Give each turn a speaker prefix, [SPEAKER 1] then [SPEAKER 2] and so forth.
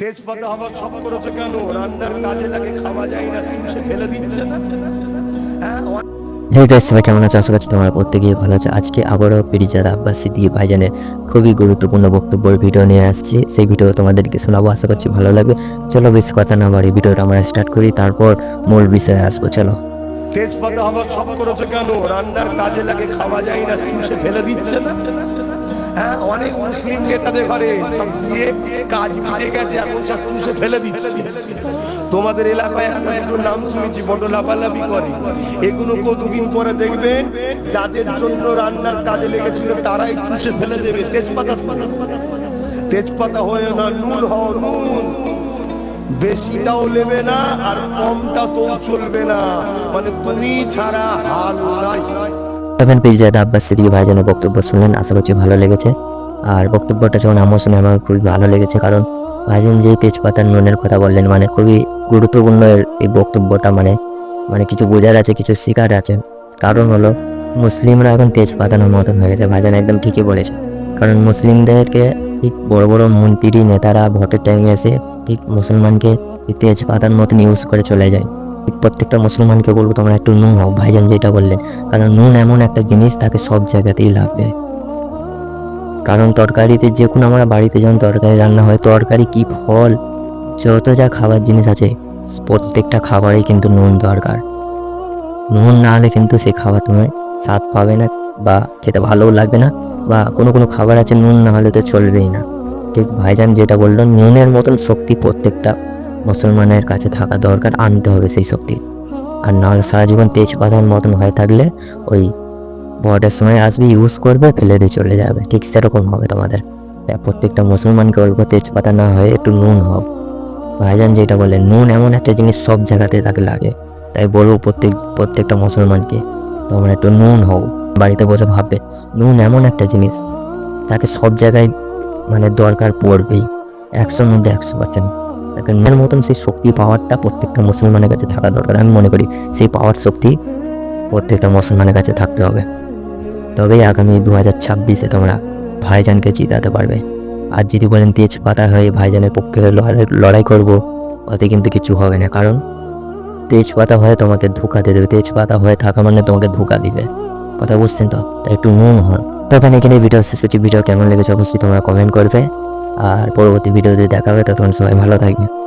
[SPEAKER 1] তেজপাতা সব করেছে কেন? রান্নার কাজে লাগে খাওয়া যায় না চুষে ফেলে দিচ্ছে না। হ্যাঁ
[SPEAKER 2] গাইস সবাই কেমন আছো? আশা করছি তোমরা প্রত্যেকেই ভালো আছো। আজকে আবারও পিরিজাদ আব্বাস সিদ্দিকী ভাইজানের খুবই গুরুত্বপূর্ণ বক্তব্যের ভিডিও নিয়ে আসছি। সেই ভিডিও তোমাদেরকে শোনাবো আশা করছি ভালো লাগবে। চলো বেশি কথা না বাড়ি ভিডিওটা আমরা স্টার্ট করি তারপর মূল বিষয়ে আসব চলো।
[SPEAKER 1] তেজপাতা সব করেছে কেন? রান্নার কাজে লাগে খাওয়া যায় না চুষে ফেলে দিচ্ছে না। হ্যাঁ অনেক মুসলিম নেতাদের ঘরে সব কাজ মিটে গেছে, এখন সব চুষে ফেলে দিচ্ছে। তোমাদের এলাকায় একটা দুটো নাম শুনেছি বড় লাফালাফি করে। এগুলো কতদিন পরে দেখবেন যাদের জন্য রান্নার কাজে লেগেছিল তারাই চুষে ফেলে দেবে। তেজপাতা তেজপাতা হয়ে না, নুন হও, নুন। বেশিটাও নেবে না আর কমটা তো চলবে না। মানে তুমি ছাড়া হাল নাই
[SPEAKER 2] এখন পিরিজাদ আব্বাস সিদ্দিকী ভাইজানের বক্তব্য শুনলেন, আশা করছি ভালো লেগেছে। আর বক্তব্যটা যখন আমার শুনে আমার খুবই ভালো লেগেছে, কারণ ভাইজান যে তেজপাতার নুনের কথা বললেন মানে খুবই গুরুত্বপূর্ণ এই বক্তব্যটা মানে মানে কিছু বোঝার আছে, কিছু শিকার আছে। কারণ হলো, মুসলিমরা এখন তেজপাতানোর মতন হয়ে গেছে, ভাইজান একদম ঠিকই বলেছে কারণ মুসলিমদেরকে ঠিক বড় বড় মন্ত্রী, নেতারা ভোটের টাইমে এসে ঠিক মুসলমানকে এই তেজপাতার মতন ইউজ করে চলে যায়। প্রত্যেকটা মুসলমানকে বলব তোমরা একটু নুন হও, ভাইজান যেটা বললেন। কারণ নুন এমন একটা জিনিস, তাকে সব জায়গাতেই লাগবে কারণ তরকারিতে যে কোনো আমরা বাড়িতে যেমন তরকারি রান্না হয়, তরকারি কি ফল, যত যা খাবার জিনিস আছে, প্রত্যেকটা খাবারেই কিন্তু নুন দরকার। নুন না হলে কিন্তু সেই খাবার তুমি স্বাদ পাবে না বা খেতে ভালোও লাগবে না বা কোনো কোনো খাবার আছে, নুন না হলে তো চলবেই না। ঠিক ভাইজান যেটা বলল নুনের মতন শক্তি প্রত্যেকটা মুসলমানের কাছে থাকা দরকার, আনতে হবে সেই শক্তি। আর নাহলে সারা জীবন তেজপাতার মতন হয়ে থাকলে ওই ভোটের সময় আসবে ইউজ করবে, ফেলে দিয়ে চলে যাবে। ঠিক সেরকম হবে তোমাদের। প্রত্যেকটা মুসলমানকে অল্প তেজপাতা না হয়ে একটু নুন হোক ভাইজান যেটা বলে, নুন এমন একটা জিনিস সব জায়গাতে তাকে লাগে। তাই বলব প্রত্যেক, প্রত্যেকটা মুসলমানকে, তোমরা একটু নুন হও। বাড়িতে বসে ভাববে, নুন এমন একটা জিনিস, তাকে সব জায়গায় মানে দরকার পড়বেই। একশোর মধ্যে একশো পার্সেন্ট তাকে নুনের মতন সেই শক্তি পাওয়ারটা প্রত্যেকটা মুসলমানের কাছে থাকা দরকার। আমি মনে করি সেই পাওয়ার শক্তি প্রত্যেকটা মুসলমানের কাছে থাকতে হবে। তবেই আগামী দু হাজার ছাব্বিশে তোমরা ভাইজানকে জিতাতে পারবে। আর যদি বলেন তেজপাতা হয়ে ভাইজানের পক্ষে লড়াই করব ওতে কিন্তু কিছু হবে না। কারণ তেজপাতা হয়ে তোমাকে ধোকা দিয়ে দেবে। তেজপাতা হয়ে থাকা মানে তোমাকে ধোকা দিবে। কথা বুঝছেন তো? তাই একটু নুন হন। তখন এখানে ভিডিও শেষ করছি। ভিডিও কেমন লেগেছে অবশ্যই তোমরা কমেন্ট করবে। আর পরবর্তী ভিডিওতে দেখা হবে ততক্ষণ সবাই ভালো থাকবে